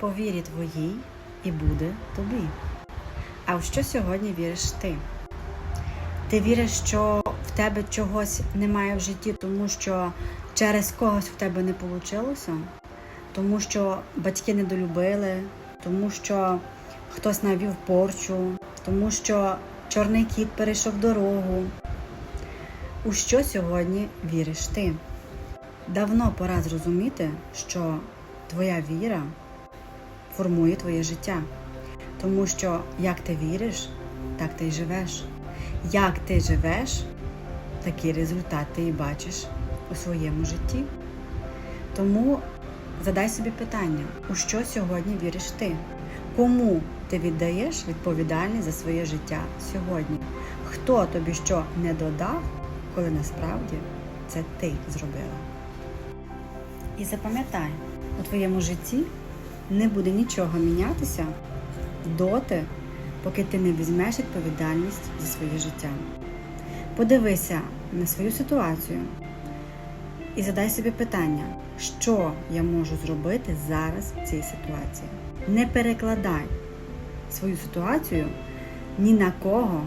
по вірі твоїй і буде тобі. А в що сьогодні віриш ти? Ти віриш, що в тебе чогось немає в житті, тому що через когось в тебе не вийшло? Тому що батьки недолюбили, тому що хтось навів порчу, тому що чорний кіт перейшов дорогу. У що сьогодні віриш ти? Давно пора зрозуміти, що твоя віра формує твоє життя. Тому що як ти віриш, так ти й живеш. Як ти живеш, такий результат ти і бачиш у своєму житті. Тому задай собі питання, у що сьогодні віриш ти? Кому ти віддаєш відповідальність за своє життя сьогодні? Хто тобі що не додав, коли насправді це ти зробила? І запам'ятай, у твоєму житті не буде нічого мінятися доти, поки ти не візьмеш відповідальність за своє життя. Подивися на свою ситуацію і задай собі питання, що я можу зробити зараз в цій ситуації. Не перекладай свою ситуацію ні на кого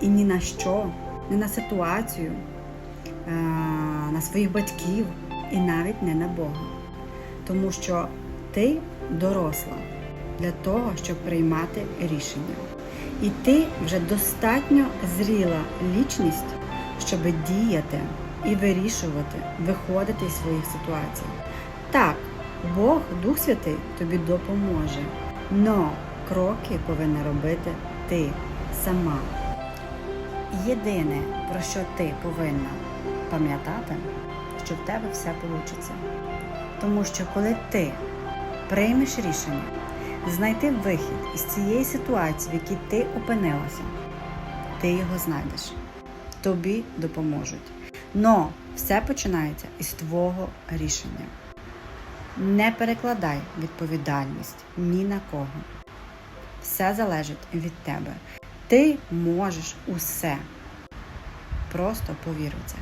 і ні на що, не на ситуацію, на своїх батьків і навіть не на Бога. Тому що ти доросла для того, щоб приймати рішення. І ти вже достатньо зріла лічність, щоб діяти і вирішувати, виходити із своїх ситуацій. Так, Бог, Дух Святий, тобі допоможе, но кроки повинна робити ти сама. Єдине, про що ти повинна пам'ятати, що в тебе все вийде. Тому що коли ти приймеш рішення знайти вихід із цієї ситуації, в якій ти опинилася, ти його знайдеш. Тобі допоможуть. Но все починається із твого рішення. Не перекладай відповідальність ні на кого. Все залежить від тебе. Ти можеш усе. Просто повір у це.